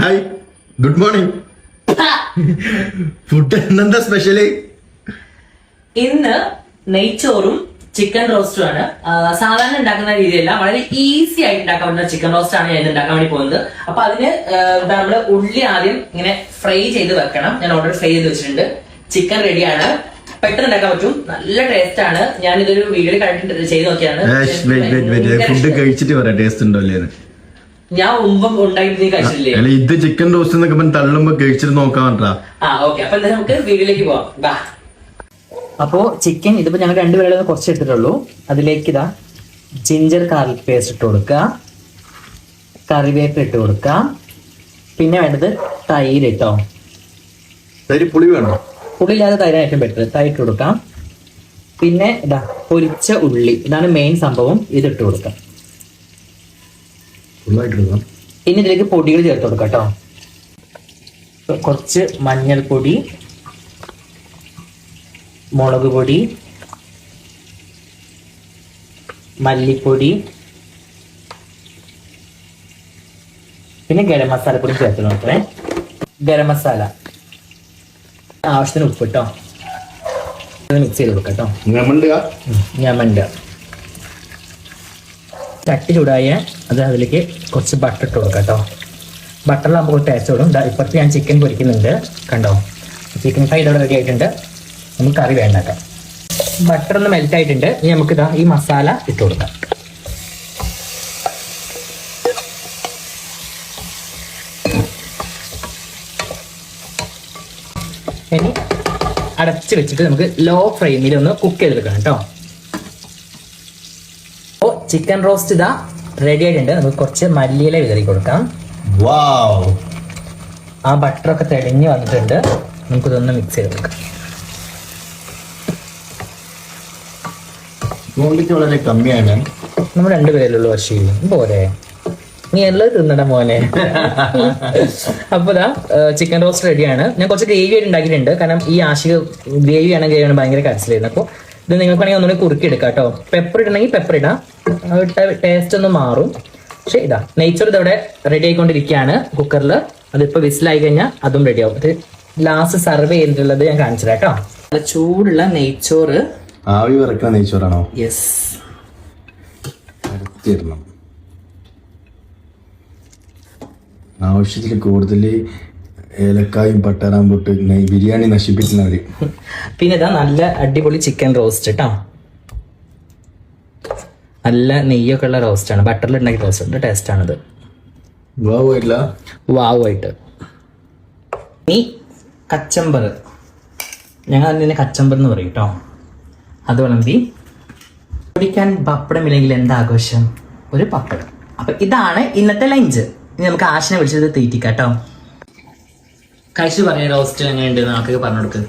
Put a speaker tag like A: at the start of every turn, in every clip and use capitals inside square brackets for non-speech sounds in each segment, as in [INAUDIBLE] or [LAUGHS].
A: Hi good morning food എന്താ special
B: ഇന്ന് നെയ്ച്ചോറും ചിക്കൻ റോസ്റ്റും ആണ്. സാധാരണ ഉണ്ടാക്കുന്ന രീതിയല്ല. വളരെ ഈസി ആയിട്ട് ഉണ്ടാക്കാൻ പറ്റുന്ന ചിക്കൻ റോസ്റ്റ് ആണ് ഞാൻ ഉണ്ടാക്കാൻ വേണ്ടി പോകുന്നത്. അപ്പൊ അതിന് നമ്മൾ നമ്മൾ ഉള്ളി ആദ്യം ഇങ്ങനെ ഫ്രൈ ചെയ്ത് വെക്കണം. ഞാൻ ഓൾറെഡി ഫ്രൈ ചെയ്ത് വെച്ചിട്ടുണ്ട്. ചിക്കൻ റെഡിയാണ് പെട്ടെന്ന് ഉണ്ടാക്കാൻ പറ്റും. നല്ല ടേസ്റ്റ് ആണ്. ഞാൻ ഇതൊരു വീഡിയോയിൽ കണ്ടിട്ട് ചെയ്ത് നോക്കിയാണ്
A: ഫുഡ് കഴിച്ചിട്ട് പറയാം. ടേസ്റ്റ് ഉണ്ടോ അല്ലേന്ന്
B: ഞാൻ മുമ്പ് ഉണ്ടായിട്ട് നീ കഴിച്ചിട്ടില്ലേ?
A: അല്ല ഇത് ചിക്കൻ റോസ്റ്റ് എന്നൊക്കെ പറഞ്ഞ് തള്ളുമ്പോ കഴിച്ചിട്ട് നോക്കാൻ പറ്റാ
B: ആ ഓക്കെ. അപ്പൊ എന്താ നമുക്ക് വീട്ടിലേക്ക് പോവാം. ബാ. അപ്പോ ചിക്കൻ ഇതിപ്പോ ഞങ്ങൾ രണ്ടുപേരുടെ കുറച്ച് എടുത്തിട്ടുള്ളൂ. അതിലേക്ക് ഇതാ ജിഞ്ചർ ഗാർലിക് പേസ്റ്റ് ഇട്ട് കൊടുക്കുക. കറിവേപ്പ് ഇട്ട് കൊടുക്കുക. പിന്നെ വേണ്ടത് തൈര് ഇട്ടോ
A: തൈര് പുളി വേണോ?
B: പുളി ഇല്ലാതെ ഏറ്റവും ബെറ്റർ തൈര് ഇട്ട് കൊടുക്കാം. പിന്നെ ഇതാ പൊരിച്ച ഉള്ളി. ഇതാണ് മെയിൻ സംഭവം. ഇതിട്ട് ഇട്ട് കൊടുക്കാം.
A: ഫുള്ളായിട്ട്
B: ഇനി ഇതിലേക്ക് പൊടികൾ ചേർത്ത് കൊടുക്കാം കേട്ടോ. കുറച്ച് മഞ്ഞൾപ്പൊടി മുളക് പൊടി മല്ലിപ്പൊടി പിന്നെ ഗരം മസാല പൊടി ചേർത്ത് നോക്കണേ ഗരം മസാല. ആവശ്യത്തിന് ഉപ്പ് കേട്ടോ മിക്സ് ചെയ്ത് കൊടുക്കാം കേട്ടോ. വേണ്ട ചട്ടി ചൂടായ അത് അതിലേക്ക് കുറച്ച് ബട്ടർ ഇട്ട് കൊടുക്കാം കേട്ടോ ബട്ടറിലാകുമ്പോൾ ടേസ്റ്റ് വിടും ദാ ഇപ്പുറത്ത് ഞാൻ ചിക്കൻ പൊരിക്കുന്നുണ്ട് കണ്ടോ? ചിക്കൻ ഫ്രൈ ഇതോടെ റെഡി ആയിട്ടുണ്ട്. നമുക്ക് കറി വേണ്ട കേട്ടോ ബട്ടർ ഒന്ന് മെൽറ്റ് ആയിട്ടുണ്ട്. ഇനി നമുക്ക് ഇതാ ഈ മസാല ഇട്ട് കൊടുക്കാം. ഇനി അടച്ച് വെച്ചിട്ട് നമുക്ക് ലോ ഫ്ലെയിമിൽ ഒന്ന് കുക്ക് ചെയ്തെടുക്കണം കേട്ടോ ചിക്കൻ റോസ്റ്റ് ഇതാ റെഡി ആയിട്ടുണ്ട്. നമുക്ക് കുറച്ച് മല്ലിയില വിതറി കൊടുക്കാം.
A: വാവ്
B: ആ ബട്ടറൊക്കെ തെളിഞ്ഞ് വന്നിട്ടുണ്ട്. നമുക്ക് നമുക്കിതൊന്ന് മിക്സ് ചെയ്ത് കൊടുക്കാം.
A: ക്വാണ്ടിറ്റി വളരെ കമ്മിയാണ്.
B: നമ്മൾ രണ്ടുപേരല്ലോ വർഷി. പോരെ. നീ എല്ലാം തിന്നട മോനെ. അപ്പൊ ഇതാ ചിക്കൻ റോസ്റ്റ് റെഡിയാണ് ഞാൻ കുറച്ച് ഗ്രേവി ആയിട്ട് ഉണ്ടാക്കിയിട്ടുണ്ട്. കാരണം ഈ ആശിക ഗ്രേവി ആണെങ്കിൽ ഭയങ്കര കരച്ചിലായിരുന്നു. അപ്പോൾ ഇത് നിങ്ങൾക്കാണെങ്കിൽ ഒന്നുകൂടി കുറുക്കി എടുക്കാം കേട്ടോ. പെപ്പർ ഇടണമെങ്കിൽ പെപ്പർ ഇടാം. ടേസ്റ്റ് ഒന്ന് മാറും. പക്ഷെ ഇതാ നെയ്ച്ചോർ ഇതവിടെ റെഡി ആയിക്കൊണ്ടിരിക്കുകയാണ്. കുക്കറിൽ അതിപ്പോൾ വിസിലായി കഴിഞ്ഞാൽ അതും റെഡി ആവും. ഇത് ലാസ്റ്റ് സർവ് ചെയ്തിട്ടുള്ളത് ഞാൻ കാണിച്ചു കേട്ടോ. നല്ല ചൂടുള്ള നെയ്ച്ചോറ്.
A: ആവി വിറക്കുന്ന നെയ്ച്ചോറാണോ?
B: യെസ്
A: പരത്തിയിടണം ആവശ്യത്തിൽ കൂടുതൽ ഏലക്കായും പട്ടാറാൻ പൊട്ട് നെയ് ബിരിയാണി നശിപ്പിക്കുന്നവര്. [LAUGHS]
B: പിന്നെ ഇതാ നല്ല അടിപൊളി ചിക്കൻ റോസ്റ്റ് കേട്ടോ നല്ല നെയ്യൊക്കെ ഉള്ള റോസ്റ്റ് ആണ്. ബട്ടറിൽ ഉണ്ടാക്കിയ ടേസ്റ്റ് ആണത്. വാവുമായിട്ട് ഈ കച്ചമ്പർ ഞങ്ങൾ അതിനെ കച്ചമ്പർ എന്ന് പറയും കേട്ടോ അത് വിളമ്പി കുടിക്കാൻ പപ്പടമില്ലെങ്കിൽ എന്താ ആഘോഷം? ഒരു പപ്പടം. അപ്പൊ ഇതാണ് ഇന്നത്തെ ലഞ്ച്. ഇനി നമുക്ക് ആശിനെ വിളിച്ചത് തീറ്റിക്കാം കേട്ടോ കഴിച്ചു പറഞ്ഞ റോസ്റ്റ് എങ്ങനെയുണ്ട് നമുക്കൊക്കെ പറഞ്ഞു കൊടുക്ക്.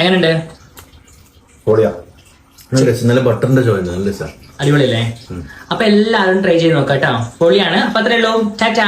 B: എങ്ങനെയുണ്ട്?
A: നല്ല ബട്ടറിന്റെ ജോയിൻ നല്ല സാർ
B: അടിപൊളിയല്ലേ? അപ്പൊ എല്ലാവരും ട്രൈ ചെയ്ത് നോക്കാം കേട്ടോ പൊളിയാണ്. അപ്പൊ അത്രേ ഉള്ളൂ. ടാറ്റാ.